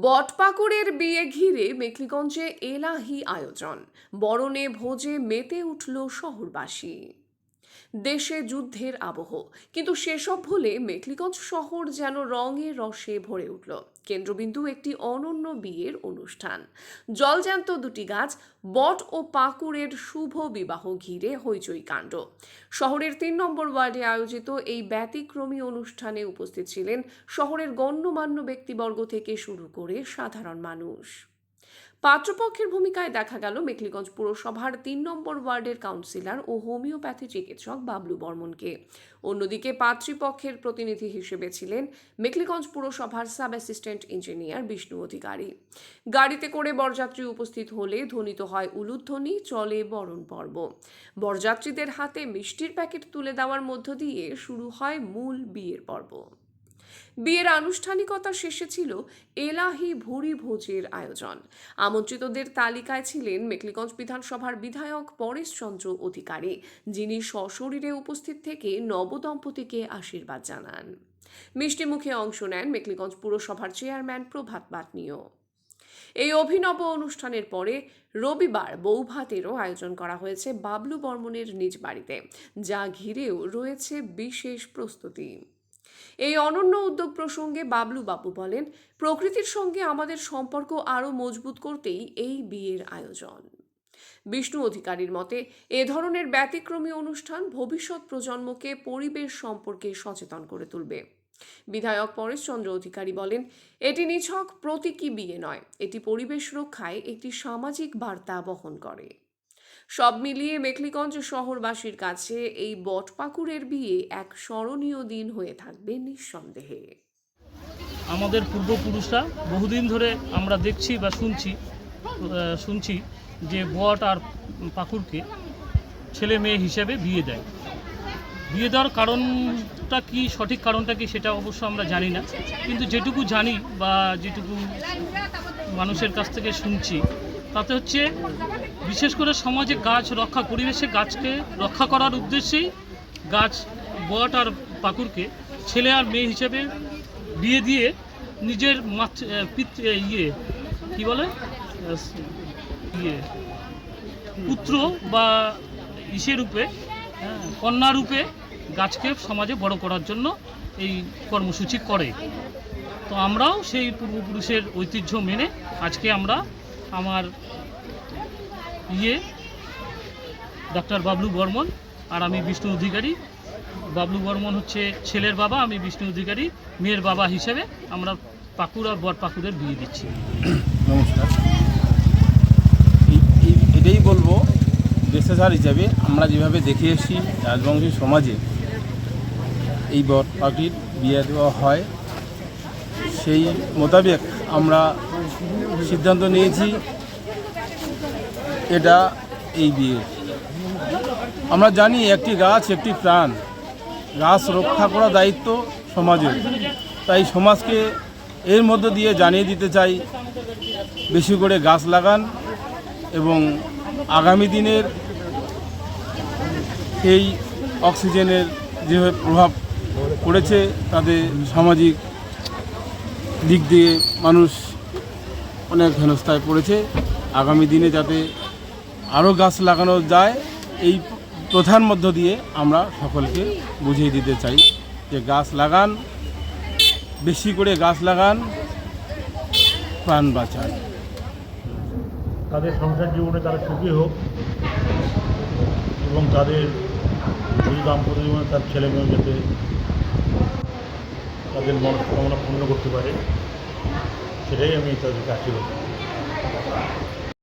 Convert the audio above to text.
বটপাকুড়ের বিয়ে ঘিরে মেখলিগঞ্জে এলাহি আয়োজন। বরণে ভোজে মেতে উঠল শহরবাসী। দেশে যুদ্ধের আবহ। কিন্তু সেসব ভুলে মেখলিগঞ্জ শহর যেন রঙে রসে ভরে উঠল। কেন্দ্রবিন্দু একটি অনন্য বিয়ের অনুষ্ঠান। জলজ্যান্ত দুটি গাছ, বট ও পাকুড়ের শুভ বিবাহ ঘিরে হইচই কাণ্ড। শহরের তিন নম্বর ওয়ার্ডে আয়োজিত এই ব্যতিক্রমী অনুষ্ঠানে উপস্থিত ছিলেন শহরের গণ্যমান্য ব্যক্তিবর্গ থেকে শুরু করে সাধারণ মানুষ। পাত্রপক্ষের ভূমিকায় দেখা গেল মেখলিগঞ্জ পুরসভার তিন নম্বর ওয়ার্ডের কাউন্সিলর ও হোমিওপ্যাথি চিকিৎসক বাবলু বর্মনকে। অন্যদিকে পাত্রীপক্ষের প্রতিনিধি হিসেবে ছিলেন মেখলিগঞ্জ পুরসভার sub assistant engineer Bishnu Adhikari. গাড়িতে করে বরযাত্রী উপস্থিত হলে ধ্বনিত হয় উলুধ্বনি, চলে বরণ পর্ব। বরযাত্রীদের হাতে মিষ্টির প্যাকেট তুলে দেওয়ার মধ্য দিয়ে শুরু হয় মূল বিয়ের পর্ব। বিয়ের আনুষ্ঠানিকতা শেষে ছিল এলাহি ভুরি ভোজের আয়োজন। আমন্ত্রিতদের তালিকায় ছিলেন মেকলিগঞ্জ বিধানসভার বিধায়ক পরেশচন্দ্র অধিকারী, যিনি সশরীরে উপস্থিত থেকে নবদম্পতিকে আশীর্বাদ জানান। মিষ্টি মুখে অংশ নেন মেকলিগঞ্জ পুরসভার চেয়ারম্যান প্রভাত বাতনীয় এই অভিনব অনুষ্ঠানের পরে রবিবার বৌভাতেরও আয়োজন করা হয়েছে বাবলু বর্মনের নিজ বাড়িতে, যা ঘিরেও রয়েছে বিশেষ প্রস্তুতি। এই অনন্য উদ্যোগ প্রসঙ্গে বাবলু বাবু বলেন, প্রকৃতির সঙ্গে আমাদের সম্পর্ক আরও মজবুত করতেই এই বিয়ের আয়োজন। বিষ্ণু অধিকারীর মতে, এ ধরনের ব্যতিক্রমী অনুষ্ঠান ভবিষ্যৎ প্রজন্মকে পরিবেশ সম্পর্কে সচেতন করে তুলবে। বিধায়ক পরেশচন্দ্র অধিকারী বলেন, এটি নিছক প্রতীকী বিয়ে নয়, এটি পরিবেশ রক্ষায় একটি সামাজিক বার্তা বহন করে। সব মিলিয়ে মেখলিগঞ্জ শহরবাসীর কাছে এই বটপাকুড়ের বিয়ে এক স্মরণীয় দিন হয়ে থাকবে নিঃসন্দেহে। আমাদের পূর্বপুরুষরা বহুদিন ধরে আমরা দেখছি বা শুনছি শুনছি যে বট আর পাকুড়কে ছেলে মেয়ে হিসেবে বিয়ে দেয়। বিয়ে দেওয়ার কারণটা কি, সঠিক কারণটা কি সেটা অবশ্য আমরা জানি না। কিন্তু যেটুকু জানি বা যেটুকু মানুষের কাছ থেকে শুনছি, তাতে হচ্ছে বিশেষ করে সমাজে গাছ রক্ষা পরিবেশে গাছকে রক্ষা করার উদ্দেশ্যেই গাছ বট আর পাকুরকে ছেলে আর মেয়ে হিসেবে বিয়ে দিয়ে নিজের ইয়ে কি বলে? ইয়ে পুত্র বা ইসে রূপে হ্যাঁ, কন্যা রূপে গাছকে সমাজে বড় করার জন্য এই কর্মসূচি করে। তো আমরাও সেই পূর্বপুরুষের ঐতিহ্য মেনে আজকে আমরা আমার ইয়ে ডাক্তার বাবলু বর্মন আর আমি বিষ্ণু অধিকারী। বাবলু বর্মন হচ্ছে ছেলের বাবা, আমি বিষ্ণু অধিকারী, মেয়ের বাবা হিসেবে আমরা পাকুড় আর বর পাকুড়ের বিয়ে দিচ্ছি। নমস্কার। এটাই বলব দেশেসার হিসাবে আমরা যেভাবে দেখে এসেছি রাজবংশী সমাজে, এই বর পাখির বিয়ে দেওয়া হয়, সেই মোতাবেক আমরা সিদ্ধান্ত নিয়েছি এটা এই বিয়ে আমরা জানি একটি গাছ একটি প্রাণ। গাছ রক্ষা করা দায়িত্ব সমাজের। তাই সমাজকে এর মধ্য দিয়ে জানিয়ে দিতে চাই, বেশি করে গাছ লাগান এবং আগামী দিনের এই অক্সিজেনের যেভাবে প্রভাব পড়েছে তাতে সামাজিক দিক দিয়ে মানুষ অনেক হেনস্থায় পড়েছে। আগামী দিনে যাতে আরও গাছ লাগানো যায়, এই প্রধান মধ্য দিয়ে আমরা সকলকে বুঝিয়ে দিতে চাই যে গাছ লাগান, বেশি করে গাছ লাগান, প্রাণ বাঁচান তাদের সংসার জীবনে তারা সুখী হোক এবং তাদের দাম্পত্য জীবনে তার ছেলে মেয়ে যাতে তাদের মনস্কামনা পূর্ণ করতে পারে, সেটাই আমি তাদেরকে আশীর্বাদ।